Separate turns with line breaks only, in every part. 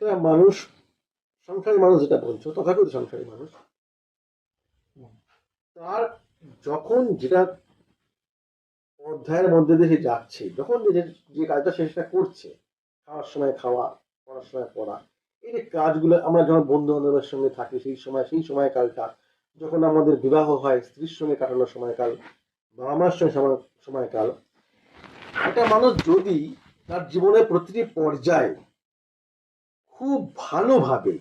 একটা মানুষ, সংসারী মানুষ যেটা বলছো, তথাকথিত সংসারী মানুষ, তার যখন যেটা অধ্যায়ের মধ্যে দিয়ে যাচ্ছে, যখন যে যে কাজটা সে সেটা করছে, খাওয়ার সময় খাওয়া, পড়ার সময় পড়া, এই যে কাজগুলো আমরা যখন বন্ধু বান্ধবের সঙ্গে থাকি, সেই সময়, সেই সময়কালটা, যখন আমাদের বিবাহ হয়, স্ত্রীর সঙ্গে কাটানোর সময়কাল বাবা মার সঙ্গে সময়- সময়কাল, একটা মানুষ যদি তার জীবনের প্রতিটি পর্যায়ে খুব ভালোভাবে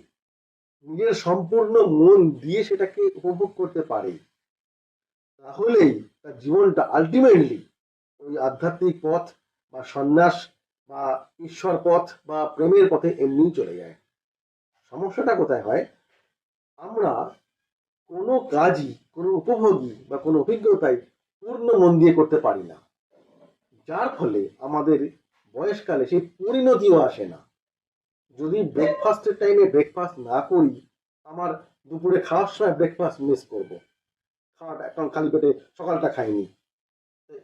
নিজের সম্পূর্ণ মন দিয়ে সেটাকে উপভোগ করতে পারে। তাহলেই তার জীবনটা আলটিমেটলি ওই আধ্যাত্মিক পথ বা সন্ন্যাস বা ঈশ্বর পথ বা প্রেমের পথে এমনিই চলে যায়। সমস্যাটা কোথায় হয়? আমরা কোনো কাজই, কোনো উপভোগী বা কোনো অভিজ্ঞতাই পূর্ণ মন দিয়ে করতে পারি না। যার ফলে আমাদের বয়সকালে সেই পরিণতিও আসে না। যদি ব্রেকফাস্টের টাইমে ব্রেকফাস্ট না করি, আমার দুপুরে খাওয়ার সময় ব্রেকফাস্ট মিস করব। খাওয়াটা কারণ খালি পেটে সকালটা খাইনি।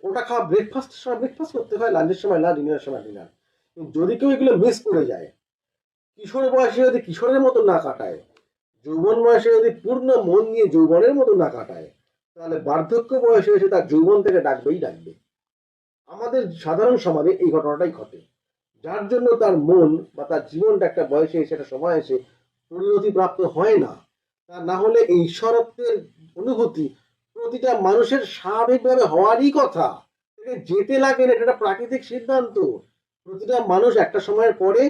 ওটা খাওয়া ব্রেকফাস্টের সময় ব্রেকফাস্ট করতে হয় লাঞ্চের সময় লাঞ্চ ডিনারের সময় ডিনার যদি কেউ এগুলো মিস করে যায়, কিশোর বয়সে যদি কিশোরের মতো না কাটায়, যৌবন বয়সে যদি পূর্ণ মন নিয়ে যৌবনের মতো না কাটায়, তাহলে বার্ধক্য বয়সে এসে তার যৌবন থেকে ডাকবেই ডাকবে। আমাদের সাধারণ সমাজে এই ঘটনাটাই ঘটে। যার জন্য তার মন বা তার জীবনটা একটা বয়সে এসে একটা সময় এসে পরিণতি প্রাপ্ত হয় না। তা না হলে এই অনুভূতি প্রতিটা মানুষের স্বাভাবিকভাবে হওয়ারই কথা। যেতে লাগে না, এটা প্রাকৃতিক সিদ্ধান্ত। প্রতিটা মানুষ একটা সময়ের পরে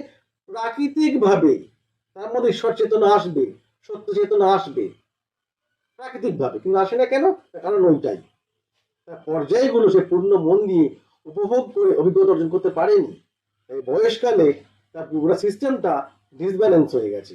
প্রাকৃতিকভাবে তার মধ্যে ঈশ্বর চেতনা আসবে, সত্য চেতনা আসবে। প্রাকৃতিকভাবে, কিন্তু আসে না কেন? কারণ ওইটাই। তার পর্যায়গুলো সে পূর্ণ মন দিয়ে উপভোগ করে, অভিজ্ঞতা অর্জন করতে পারেনি। এই বয়সকালে তার পুরো সিস্টেমটা ডিসব্যালেন্স হয়ে গেছে।